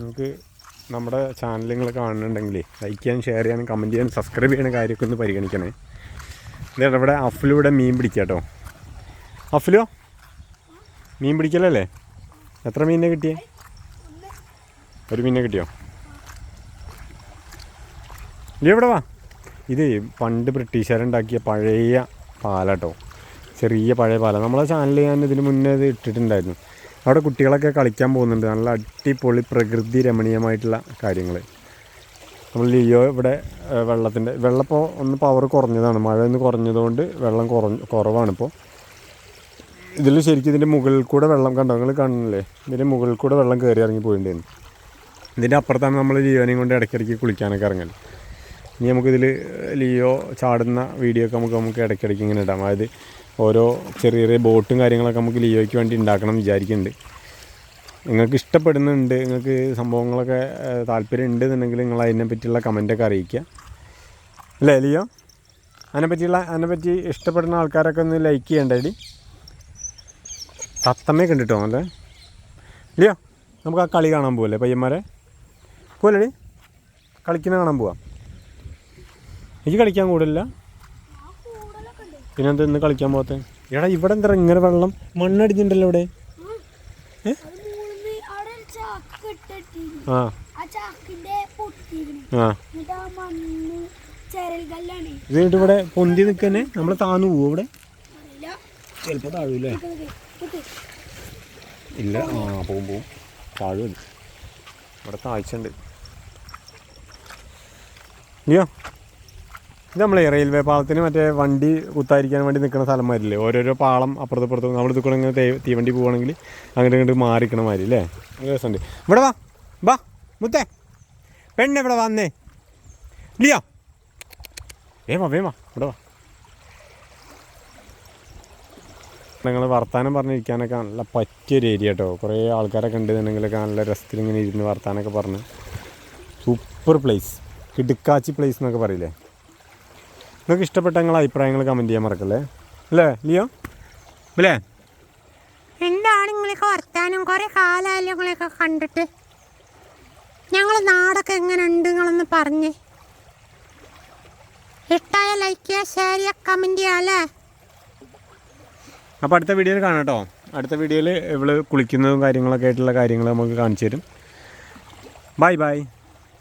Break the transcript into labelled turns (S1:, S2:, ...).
S1: നിങ്ങൾക്ക് നമ്മുടെ ചാനൽ കാണുന്നുണ്ടെങ്കിൽ ലൈക്ക് ചെയ്യാൻ ഷെയർ ചെയ്യാനും കമന്റ് ചെയ്യാനും സബ്സ്ക്രൈബ് ചെയ്യുന്ന കാര്യമൊക്കെ ഒന്ന് പരിഗണിക്കണേ. എന്നിട്ട് ഇവിടെ അഫിലൂടെ മീൻ പിടിക്കുക കേട്ടോ. അഫിലോ മീൻ പിടിക്കലല്ലേ? എത്ര മീനിനെ കിട്ടിയേ? ഒരു മീനിനെ കിട്ടിയോ? ഇല്ല ഇവിടെ വാ? ഇത് പണ്ട് ബ്രിട്ടീഷുകാരുണ്ടാക്കിയ പഴയ പാലാട്ടോ ചെറിയ പഴയ പാല. നമ്മളെ ചാനലിൽ ഞാൻ ഇതിന് മുന്നേ ഇത് ഇട്ടിട്ടുണ്ടായിരുന്നു. അവിടെ കുട്ടികളൊക്കെ കളിക്കാൻ പോകുന്നുണ്ട്. നല്ല അടിപൊളി പ്രകൃതി രമണീയമായിട്ടുള്ള കാര്യങ്ങൾ നമ്മൾ ലിയോ ഇവിടെ വെള്ളത്തിന്റെ വെള്ളം ഇപ്പോൾ ഒന്ന് പവർ കുറഞ്ഞതാണ്. മഴ ഒന്ന് കുറഞ്ഞതുകൊണ്ട് വെള്ളം കുറഞ്ഞ് കുറവാണിപ്പോൾ ഇതിൽ ശരിക്കും ഇതിന്റെ മുകളിൽ കൂടെ വെള്ളം കണ്ടോ? നിങ്ങൾ കാണുന്നില്ലേ? ഇതിന്റെ മുകളിൽ കൂടെ വെള്ളം കയറി ഇറങ്ങി പോയിട്ടുണ്ടായിരുന്നു ഇതിന്റെ അപ്പുറത്താണ് നമ്മൾ ലിയോനെയും കൊണ്ട് ഇടയ്ക്കിടയ്ക്ക് കുളിക്കാനൊക്കെ ഇറങ്ങൽ ഇനി നമുക്കിതിൽ ലിയോ ചാടുന്ന വീഡിയോ ഒക്കെ നമുക്ക് നമുക്ക് ഇടയ്ക്കിടയ്ക്ക് ഇങ്ങനെ ഇടാം. അതായത് ഓരോ ചെറിയ ചെറിയ ബോട്ടും കാര്യങ്ങളൊക്കെ നമുക്ക് ലിയോയ്ക്ക് വേണ്ടി ഉണ്ടാക്കണം വിചാരിക്കുന്നുണ്ട്. നിങ്ങൾക്ക് ഇഷ്ടപ്പെടുന്നുണ്ട് നിങ്ങൾക്ക് സംഭവങ്ങളൊക്കെ താല്പര്യം ഉണ്ട് എന്നുണ്ടെങ്കിൽ നിങ്ങൾ അതിനെ പറ്റിയുള്ള കമന്റൊക്കെ അറിയിക്കുക. അല്ലേ ലിയോ? അതിനെ പറ്റിയുള്ള അതിനെ പറ്റി ഇഷ്ടപ്പെടുന്ന ആൾക്കാരൊക്കെ ഒന്ന് ലൈക്ക് ചെയ്യണ്ടേടി തത്തമ്മയൊക്കെ കണ്ടിട്ടോ കേട്ടോ അല്ലേ ലിയോ നമുക്ക് ആ കളി കാണാൻ പോകല്ലേ പയ്യന്മാരെ? പോലടി കളിക്കുന്ന കാണാൻ പോവാം. എനിക്ക് കളിക്കാൻ കൂടില്ല പിന്നെന്താ ഇന്ന് കളിക്കാൻ പോകത്തെ എടാ ഇവിടെ എന്താ ഇങ്ങനെ വെള്ളം? മണ്ണടിഞ്ഞിട്ടുണ്ടല്ലോ ഇവിടെ. ആ. ഇവിടെ പൊന്തി നിൽക്കന്നെ നമ്മൾ താന്നു പോവും ഇവിടെ? ചെലപ്പോ താഴൂല്ലേ. ഇല്ല. ആ പോകും പോവും താഴും ഇവിടെ താഴ്ചയുണ്ട് ഇല്ലയോ ഇത് നമ്മളെ റെയിൽവേ പാളത്തിന് മറ്റേ വണ്ടി കുത്തായിരിക്കാൻ വേണ്ടി നിൽക്കുന്ന സ്ഥലമാരില്ലേ? ഓരോരോ പാളം അപ്പുറത്ത് അപ്പുറത്ത് നമ്മൾ ഇതുക്കൂടെ ഇങ്ങനെ തീവണ്ടി പോവുകയാണെങ്കിൽ അങ്ങോട്ട് ഇങ്ങോട്ട് മാറിക്കണ മാതിരി അല്ലേ? നല്ല രസമുണ്ട്. ഇവിടെ വാ വാ മുത്തേ. പെണ്ണ് ഇവിടെ വന്നേ. ഇല്ലയോ വേമാ വേമാ ഇവിടെ വാ. നിങ്ങൾ വർത്താനം പറഞ്ഞിരിക്കാനൊക്കെ നല്ല പറ്റിയൊരു ഏരിയ കേട്ടോ കുറേ ആൾക്കാരൊക്കെ ഉണ്ടെന്നുണ്ടെങ്കിലൊക്കെ നല്ല രസത്തിൽ ഇങ്ങനെ ഇരുന്ന് വർത്താനൊക്കെ പറഞ്ഞ്. സൂപ്പർ പ്ലേസ് കിടുക്കാച്ചി പ്ലേസ് എന്നൊക്കെ പറയില്ലേ? നിങ്ങൾക്ക് ഇഷ്ടപ്പെട്ട നിങ്ങളെ അഭിപ്രായങ്ങൾ കമന്റ് ചെയ്യാൻ മറക്കല്ലേ? അല്ലേ ലിയോ? അല്ലേ?
S2: എന്താണ് നിങ്ങളൊക്കെ വർത്താനം? കുറെ കാലാലയങ്ങളെയൊക്കെ നിങ്ങളെയൊക്കെ കണ്ടിട്ട്. ഞങ്ങൾ നാടൊക്കെ എങ്ങനെ ഉണ്ട് നിങ്ങളൊന്ന് പറഞ്ഞ്. ഇഷ്ടായ ലൈക്ക് ചെയ്യുക ഷെയർ ചെയ്യുക കമന്റ് ചെയ്യുക അല്ലേ?
S1: അപ്പോൾ അടുത്ത വീഡിയോയിൽ കാണാം കേട്ടോ അടുത്ത വീഡിയോയിൽ ഇവൾ കുളിക്കുന്നതും കാര്യങ്ങളൊക്കെ ആയിട്ടുള്ള കാര്യങ്ങൾ നമുക്ക് കാണിച്ചു തരും. Bye bye